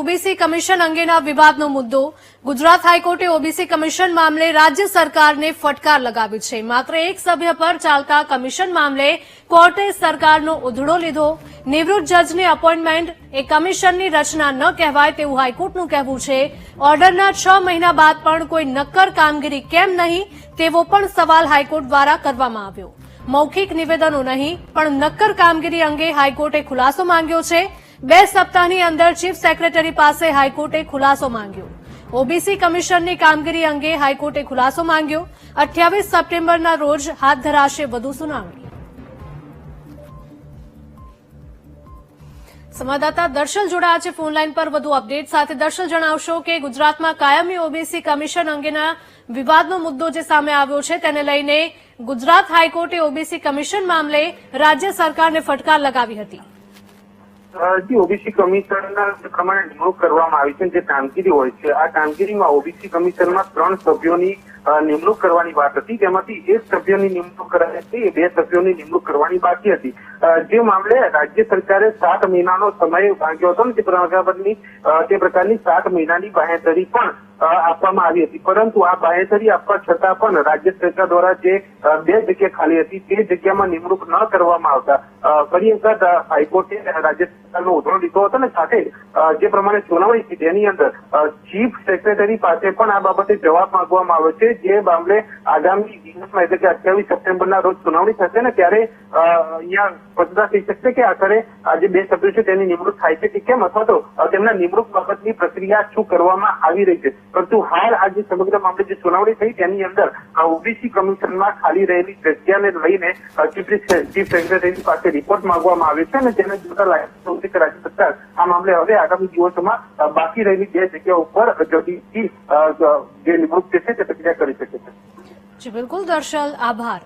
OBC commission અંગેના વિવાદનો મુદ્દો. ગુજરાત હાઈકોર્ટે ઓબીસી કમિશન મામલે રાજ્ય સરકારને ફટકાર લગાવી છે. માત્ર એક સભ્ય પર ચાલતા કમિશન મામલે કોર્ટે સરકારનો ઉધડો લીધો. નિવૃત્ત જજની અપોઇન્ટમેન્ટ એ કમિશનની રચના ન કહેવાય તેવું હાઈકોર્ટનું કહેવું છે. ઓર્ડરના છ મહિના બાદ પણ કોઈ નક્કર કામગીરી કેમ નહીં તેવો પણ સવાલ હાઈકોર્ટ દ્વારા કરવામાં આવ્યો. મૌખિક નિવેદનો નહીં, પણ નક્કર કામગીરી અંગે હાઈકોર્ટે ખુલાસો માંગ્યો છે. બે સપ્તાહની અંદર ચીફ સેક્રેટરી પાસે હાઈકોર્ટે ખુલાસો માંગ્યો. ઓબીસી કમિશનની કામગીરી અંગે હાઈકોર્ટે ખુલાસો માંગ્યો. અઠ્યાવીસ સપ્ટેમ્બરના રોજ હાથ ધરાશે વધુ સુનાવણી. સંવાદદાતા દર્શન જોડાયા છે ફોનલાઈન પર વધુ અપડેટ સાથે દર્શન જણાવશો કે ગુજરાતમાં કાયમી ઓબીસી કમિશન અંગેના વિવાદનો મુદ્દો જે સામે આવ્યો છે તેને લઈને ગુજરાત હાઈકોર્ટે ઓબીસી કમિશન મામલે રાજ્ય સરકારને ફટકાર લગાવી હતી. જે ઓબીસી કમિશનના પ્રમાણે નિમણૂક કરવામાં આવી છે જે કામગીરી હોય છે, આ કામગીરીમાં ઓબીસી કમિશનમાં ત્રણ સભ્યોની નિમણૂક કરવાની વાત હતી. તેમાંથી એક સભ્યની નિમણૂક કરાઈ હતી, બે સભ્યોની નિમણૂક કરવાની બાકી હતી. જે મામલે રાજ્ય સરકારે સાત મહિનાનો સમય માંગ્યો હતો ને તે પ્રકારની તે પ્રકારની સાત મહિનાની બાહેધરી પણ આપવામાં આવી હતી. પરંતુ આ બાહેધરી આપવા છતાં પણ રાજ્ય સરકાર દ્વારા જે બે જગ્યા ખાલી હતી, તે જગ્યામાં નિમણૂક ન કરવામાં આવતા. ફરી વખત હાઈકોર્ટે રાજ્ય સરકારનો ઉધરો લીધો હતો અને સાથે જે પ્રમાણે સુનાવણી હતી તેની અંદર ચીફ સેક્રેટરી પાસે પણ આ બાબતે જવાબ માંગવામાં આવ્યો છે, જે મામલે આગામી દિવસમાં, એટલે કે અઠ્યાવીસ સપ્ટેમ્બરના રોજ સુનાવણી થશે ને ત્યારે અહીંયા સ્પષ્ટતા થઈ શકશે કે આખરે આ જે બે સભ્યો છે તેની નિમણૂક થાય છે કે કેમ? અથવા તો તેમના નિમણૂક બાબતની પ્રક્રિયા શું કરવામાં આવી રહી છે? પરંતુ હાલ આ જે સમગ્ર મામલે જે સુનાવણી થઈ તેની અંદર ઓબીસી કમિશનમાં ખાલી રહેલી જગ્યાને લઈને ચીફ સેક્રેટરી પાસે રિપોર્ટ માંગવામાં આવ્યો છે અને તેને જોતા લાગે છે રાજ્ય સરકાર આ મામલે હવે આગામી દિવસોમાં બાકી રહેલી બે જગ્યા ઉપર અ, જે નિમણૂક છે તે પ્રક્રિયા કરી શકે છે. બિલકુલ દર્શલ આભાર.